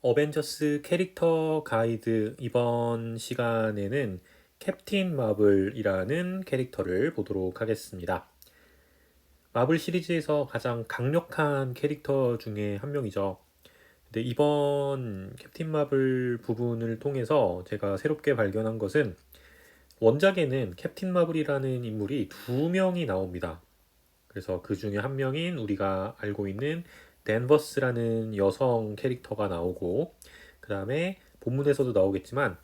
어벤져스 캐릭터 가이드 이번 시간에는 캡틴 마블이라는 캐릭터를 보도록 하겠습니다. 마블 시리즈에서 가장 강력한 캐릭터 중에 한 명이죠. 근데 이번 캡틴 마블 부분을 통해서 제가 새롭게 발견한 것은 원작에는 캡틴 마블이라는 인물이 두 명이 나옵니다. 그래서 그 중에 한 명인 우리가 알고 있는 댄버스라는 여성 캐릭터가 나오고 그 다음에 본문에서도 나오겠지만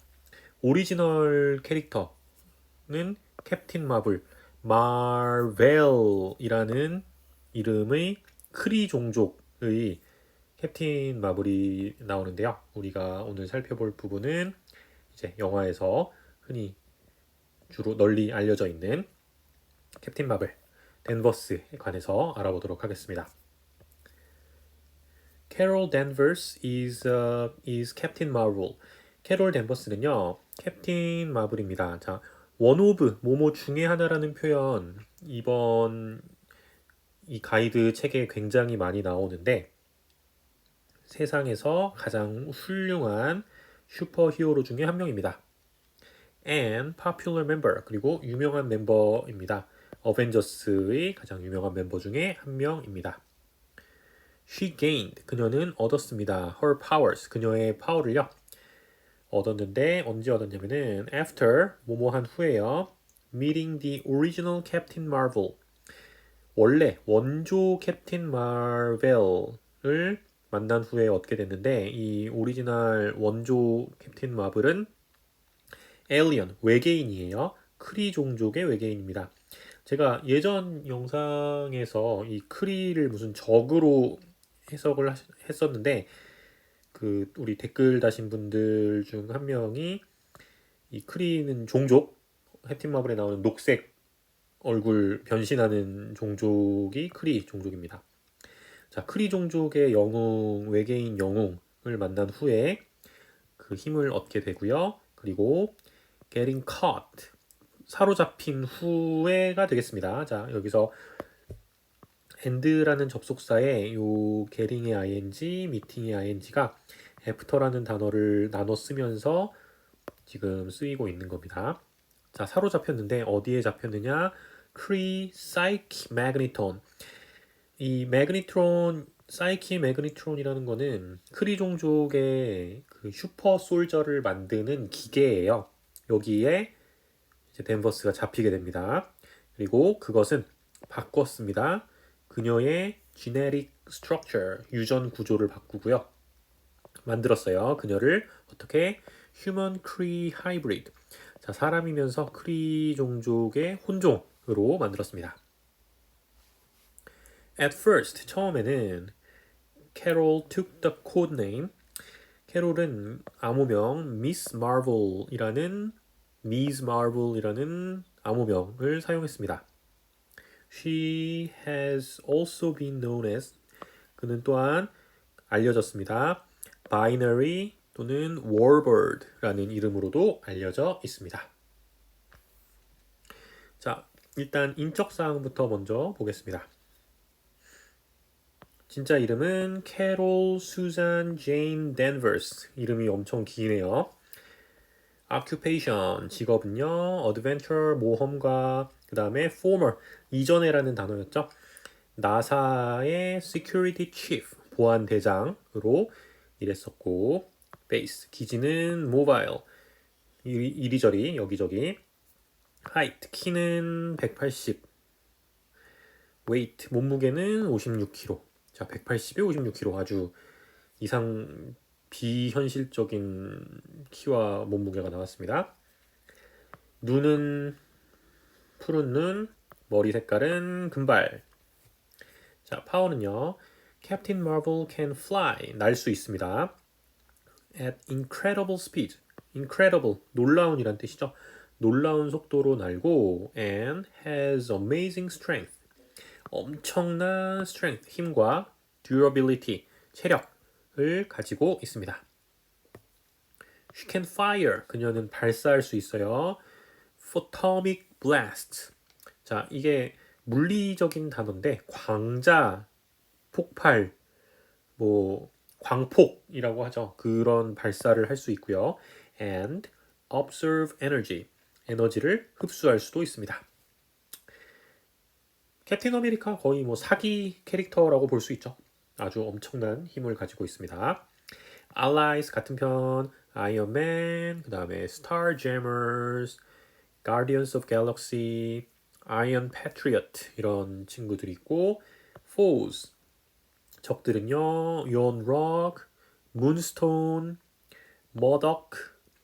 오리지널 캐릭터는 캡틴 마블 마벨이라는 이름의 크리 종족의 캡틴 마블이 나오는데요. 우리가 오늘 살펴볼 부분은 이제 영화에서 흔히 주로 널리 알려져 있는 캡틴 마블 댄버스에 관해서 알아보도록 하겠습니다. Carol Danvers is uh, is Captain Marvel. 캐롤 댄버스는요, 캡틴 마블입니다. 자, 원 오브 모모 중에 하나라는 표현 이번 이 가이드 책에 굉장히 많이 나오는데 세상에서 가장 훌륭한 슈퍼 히어로 중에 한 명입니다. and popular member 그리고 유명한 멤버입니다. 어벤져스의 가장 유명한 멤버 중에 한 명입니다. She gained 그녀는 얻었습니다. Her powers 그녀의 파워를요. 얻었는데 언제 얻었냐면은 after 뭐뭐한 후에요. meeting the original Captain Marvel 원래 원조 캡틴 마벨을 만난 후에 얻게 됐는데 이 오리지널 원조 캡틴 마블은 에일리언 외계인이에요. 크리 종족의 외계인입니다. 제가 예전 영상에서 이 크리를 무슨 적으로 해석을 하시- 했었는데 그 우리 댓글 다신 분들 중 한 명이 이 크리는 종족 캡틴 마블에 나오는 녹색 얼굴 변신하는 종족이 크리 종족입니다. 자, 크리 종족의 영웅 외계인 영웅을 만난 후에 그 힘을 얻게 되고요. 그리고 getting caught 사로잡힌 후에가 되겠습니다. 자, 여기서 and라는 접속사에 요 getting의 ing, meeting의 ing가 after라는 단어를 나눠 쓰면서 지금 쓰이고 있는 겁니다. 자, 사로잡혔는데 어디에 잡혔느냐? 크리 사이키 매그니톤. 이 매그니트론 사이키 매그니트론이라는 거는 크리 종족의 그 슈퍼 솔저를 만드는 기계예요. 여기에 이제 댄버스가 잡히게 됩니다. 그리고 그것은 바꿨습니다. 그녀의 genetic structure, 유전 구조를 바꾸고요. 만들었어요. 그녀를 어떻게 human cree hybrid. 자, 사람이면서 크리 종족의 혼종으로 만들었습니다. At first, 처음에는 Carol took the code name. 캐롤은 암호명 Miss Marvel이라는 Miss Marvel이라는 암호명을 사용했습니다. She has also been known as 그는 또한 알려졌습니다. Binary 또는 Warbird라는 이름으로도 알려져 있습니다. 자, 일단 인적 사항부터 먼저 보겠습니다. 진짜 이름은 캐롤 수잔 제인 댄버스. 이름이 엄청 기네요. occupation 직업은요. adventure 모험가 그 다음에 former 이전에라는 단어였죠. 나사의 security chief 보안 대장으로 일했었고 base 기지는 mobile 이리, 이리저리 여기저기 height 키는 180 weight 몸무게는 56kg 자 180에 56kg 아주 이상 비현실적인 키와 몸무게가 나왔습니다. 눈은 푸른 눈, 머리 색깔은 금발. 자, 파워는요. Captain Marvel can fly. 날 수 있습니다. At incredible speed. incredible. 놀라운이란 뜻이죠. 놀라운 속도로 날고 and has amazing strength. 엄청난 strength, 힘과 durability, 체력을 가지고 있습니다. She can fire. 그녀는 발사할 수 있어요. Photomic blast. 자, 이게 물리적인 단어인데 광자, 폭발, 뭐 광폭이라고 하죠. 그런 발사를 할 수 있고요. and observe energy. 에너지를 흡수할 수도 있습니다. 캡틴 아메리카 거의 뭐 사기 캐릭터라고 볼 수 있죠. 아주 엄청난 힘을 가지고 있습니다. Allies 같은 편, 아이언맨, 그 다음에 Jammers, Guardians of Galaxy, Iron Patriot 이런 친구들이 있고 Foes 적들은요 Yon Rock, Moonstone, Modoc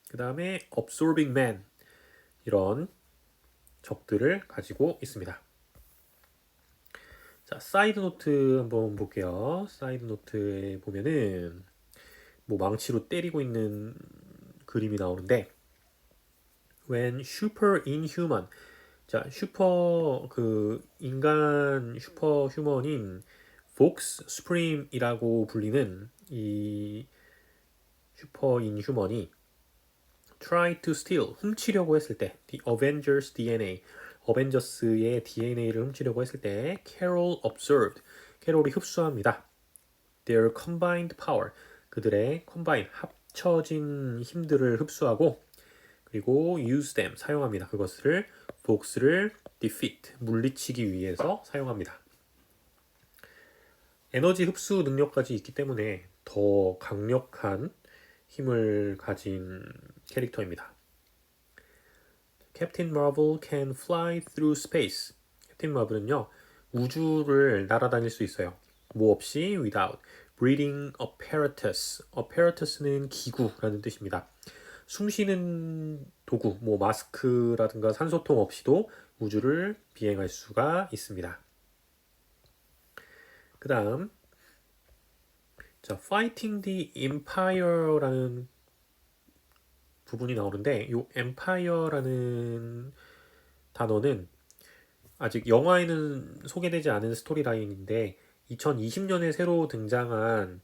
그 다음에 Absorbing Man 이런 적들을 가지고 있습니다. 자, 사이드 노트 한번 볼게요. 사이드 노트에 보면은 뭐 망치로 때리고 있는 그림이 나오는데 when super inhuman 자, 슈퍼 그 인간 슈퍼 휴먼인 폭스 스프림이라고 불리는 이 슈퍼 인휴먼이 try to steal 훔치려고 했을 때 the Avengers DNA 어벤져스의 DNA를 훔치려고 했을 때 Carol observed 캐롤이 흡수합니다. Their combined power 그들의 combine 합쳐진 힘들을 흡수하고 그리고 use them 사용합니다. 그것을 복스를 defeat 물리치기 위해서 사용합니다. 에너지 흡수 능력까지 있기 때문에 더 강력한 힘을 가진 캐릭터입니다. 캡틴 마블 can fly through space. 캡틴 마블은요 우주를 날아다닐 수 있어요. 뭐 없이 without breathing apparatus. apparatus는 기구라는 뜻입니다. 숨쉬는 도구, 뭐 마스크라든가 산소통 없이도 우주를 비행할 수가 있습니다. 그 다음 자, Fighting the Empire라는 부분이 나오는데 이 Empire라는 단어는 아직 영화에는 소개되지 않은 스토리 라인인데 2020년에 새로 등장한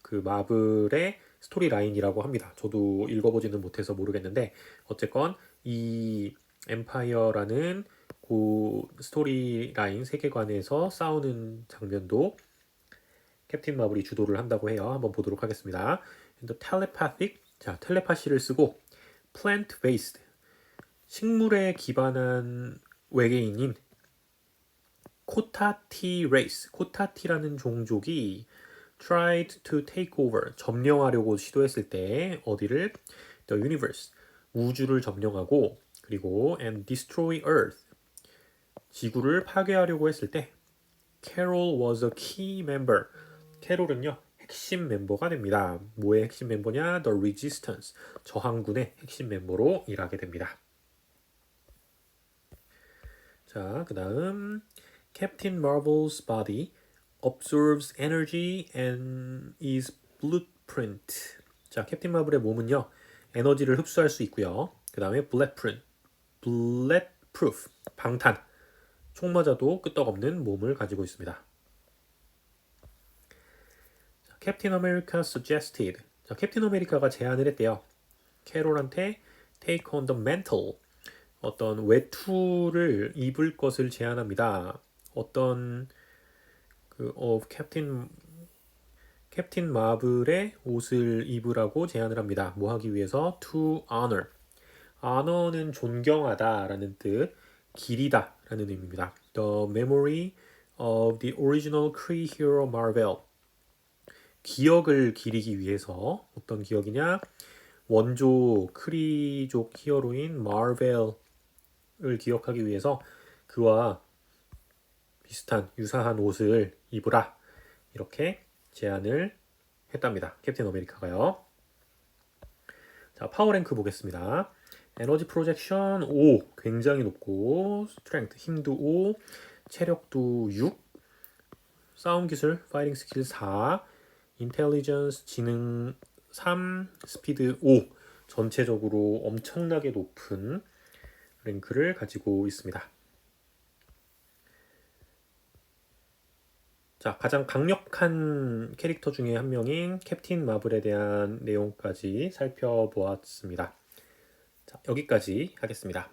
그 마블의 스토리 라인이라고 합니다. 저도 읽어보지는 못해서 모르겠는데 어쨌건 이 엠파이어라는 그 스토리 라인 세계관에서 싸우는 장면도 캡틴 마블이 주도를 한다고 해요. 한번 보도록 하겠습니다. The telepathic 자 텔레파시를 쓰고 plant based 식물에 기반한 외계인인 코타티 레이스 코타티라는 종족이 tried to take over 점령하려고 시도했을 때 어디를 the universe 우주를 점령하고 그리고 and destroy earth 지구를 파괴하려고 했을 때 Carol was a key member 캐롤은요 핵심 멤버가 됩니다. 뭐의 핵심 멤버냐? The Resistance 저항군의 핵심 멤버로 일하게 됩니다. 자, 그 다음 Captain Marvel's body absorbs energy and is blueprint. 자, 캡틴 마블의 몸은요. 에너지를 흡수할 수 있고요. 그 다음에 bulletproof, bulletproof, 방탄. 총 맞아도 끄떡없는 몸을 가지고 있습니다. 자, 캡틴 아메리카 suggested. 자, 캡틴 아메리카가 제안을 했대요. 캐롤한테 take on the mantle. 어떤 외투를 입을 것을 제안합니다. 어떤 그 of 캡틴 캡틴 마블의 옷을 입으라고 제안을 합니다. 뭐 하기 위해서 to honor. honor는 존경하다라는 뜻, 기리다라는 의미입니다. The memory of the original Kree hero Marvel. 기억을 기리기 위해서 어떤 기억이냐? 원조 크리족 히어로인 마벨을 기억하기 위해서 그와 비슷한 유사한 옷을 입으라 이렇게 제안을 했답니다. 캡틴 아메리카가요. 자 파워랭크 보겠습니다. 에너지 프로젝션 5 굉장히 높고 스트렝트 힘도 5 체력도 6 싸움 기술 파이팅 스킬 4 인텔리전스 지능 3 스피드 5 전체적으로 엄청나게 높은 랭크를 가지고 있습니다. 자, 가장 강력한 캐릭터 중에 한 명인 캡틴 마블에 대한 내용까지 살펴보았습니다. 자, 여기까지 하겠습니다.